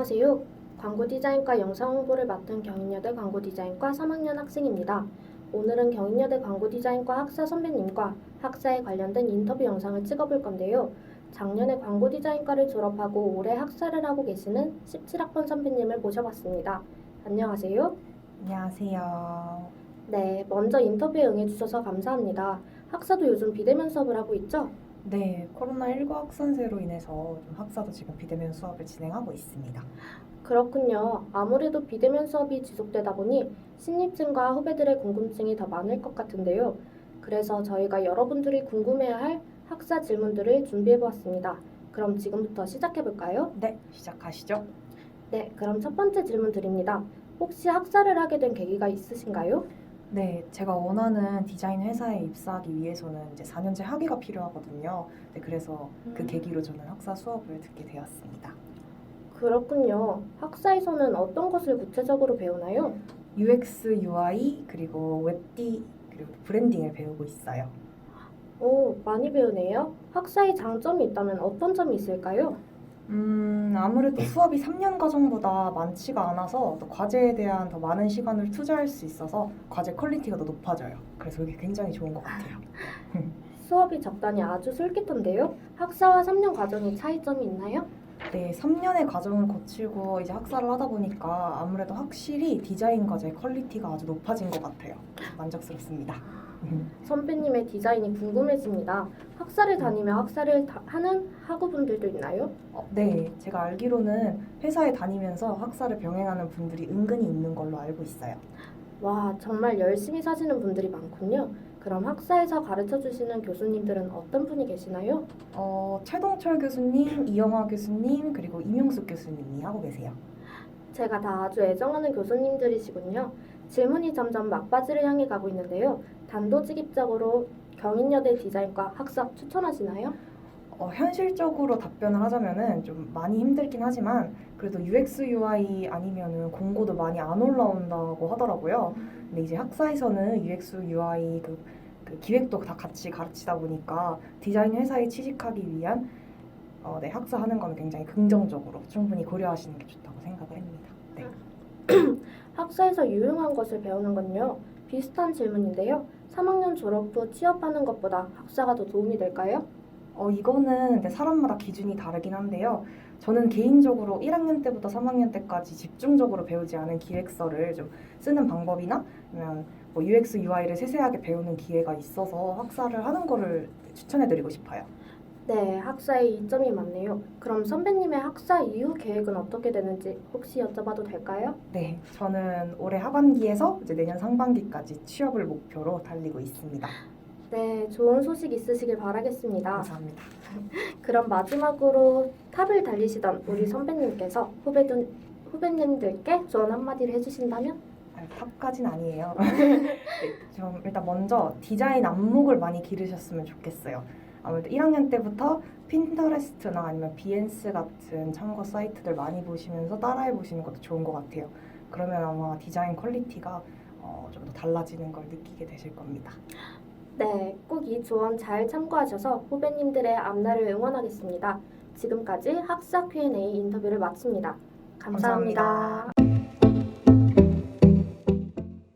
안녕하세요. 광고 디자인과 영상 홍보를 맡은 경인여대 광고 디자인과 3학년 학생입니다. 오늘은 경인여대 광고 디자인과 학사 선배님과 학사에 관련된 인터뷰 영상을 찍어볼 건데요. 작년에 광고 디자인과를 졸업하고 올해 학사를 하고 계시는 17학번 선배님을 모셔봤습니다. 안녕하세요. 안녕하세요. 네, 먼저 인터뷰에 응해주셔서 감사합니다. 학사도 요즘 비대면 수업을 하고 있죠? 네, 코로나19 확산세로 인해서 좀 학사도 지금 비대면 수업을 진행하고 있습니다. 그렇군요. 아무래도 비대면 수업이 지속되다 보니 신입생과 후배들의 궁금증이 더 많을 것 같은데요. 그래서 저희가 여러분들이 궁금해할 학사 질문들을 준비해 보았습니다. 그럼 지금부터 시작해 볼까요? 네, 시작하시죠. 네, 그럼 첫 번째 질문 드립니다. 혹시 학사를 하게 된 계기가 있으신가요? 네, 제가 원하는 디자인 회사에 입사하기 위해서는 이제 4년제 학위가 필요하거든요. 네, 그래서 그 음. 계기로 저는 학사 수업을 듣게 되었습니다. 그렇군요. 학사에서는 어떤 것을 구체적으로 배우나요? UX, UI, 그리고 웹디, 그리고 브랜딩을 배우고 있어요. 오, 많이 배우네요. 학사의 장점이 있다면 어떤 점이 있을까요? 음, 아무래도 수업이 3년 과정보다 많지가 않아서 또 과제에 대한 더 많은 시간을 투자할 수 있어서 과제 퀄리티가 더 높아져요. 그래서 이게 굉장히 좋은 것 같아요. 수업이 적다니 아주 솔깃한데요. 학사와 3년 과정이 차이점이 있나요? 네, 3년의 과정을 거치고 이제 학사를 하다 보니까 아무래도 확실히 디자인 과제 퀄리티가 아주 높아진 것 같아요. 만족스럽습니다. 선배님의 디자인이 궁금해집니다. 학사를 다니며 학사를 다- 하는 학우분들도 있나요? 어, 네, 제가 알기로는 회사에 다니면서 학사를 병행하는 분들이 은근히 있는 걸로 알고 있어요. 와, 정말 열심히 사시는 분들이 많군요. 그럼 학사에서 가르쳐 주시는 교수님들은 어떤 분이 계시나요? 어, 최동철 교수님, 이영화 교수님, 그리고 임용숙 교수님이 하고 계세요. 제가 다 아주 애정하는 교수님들이시군요. 질문이 점점 막바지를 향해 가고 있는데요. 단도직입적으로 경인여대 디자인과 학사 추천하시나요? 어, 현실적으로 답변을 하자면은 좀 많이 힘들긴 하지만 그래도 UX, UI 아니면은 공고도 많이 안 올라온다고 하더라고요. 근데 이제 학사에서는 UX, UI 그, 그 기획도 다 같이 가르치다 보니까 디자인 회사에 취직하기 위한 어, 네, 학사하는 거는 굉장히 긍정적으로 충분히 고려하시는 게 좋다고 생각을 합니다. 네. 학사에서 유용한 것을 배우는 건요. 비슷한 질문인데요. 3학년 졸업 후 취업하는 것보다 학사가 더 도움이 될까요? 어, 이거는 사람마다 기준이 다르긴 한데요. 저는 개인적으로 1학년 때부터 3학년 때까지 집중적으로 배우지 않은 기획서를 좀 쓰는 방법이나 아니면 뭐 UX, UI를 세세하게 배우는 기회가 있어서 학사를 하는 거를 추천해드리고 싶어요. 네, 학사에 이점이 많네요. 그럼 선배님의 학사 이후 계획은 어떻게 되는지 혹시 여쭤봐도 될까요? 네, 저는 올해 하반기에서 이제 내년 상반기까지 취업을 목표로 달리고 있습니다. 네, 좋은 소식 있으시길 바라겠습니다. 감사합니다. 그럼 마지막으로 탑을 달리시던 우리 선배님께서 후배들, 후배님들께 조언 한마디를 해주신다면? 아, 탑까진 아니에요. 네, 좀 일단 먼저 디자인 안목을 많이 기르셨으면 좋겠어요. 아무래도 1학년 때부터 핀터레스트나 아니면 비엔스 같은 참고 사이트들 많이 보시면서 따라해 보시는 것도 좋은 것 같아요. 그러면 아마 디자인 퀄리티가 어, 좀 더 달라지는 걸 느끼게 되실 겁니다. 네, 꼭 이 조언 잘 참고하셔서 후배님들의 앞날을 응원하겠습니다. 지금까지 학사 Q&A 인터뷰를 마칩니다 감사합니다. 감사합니다.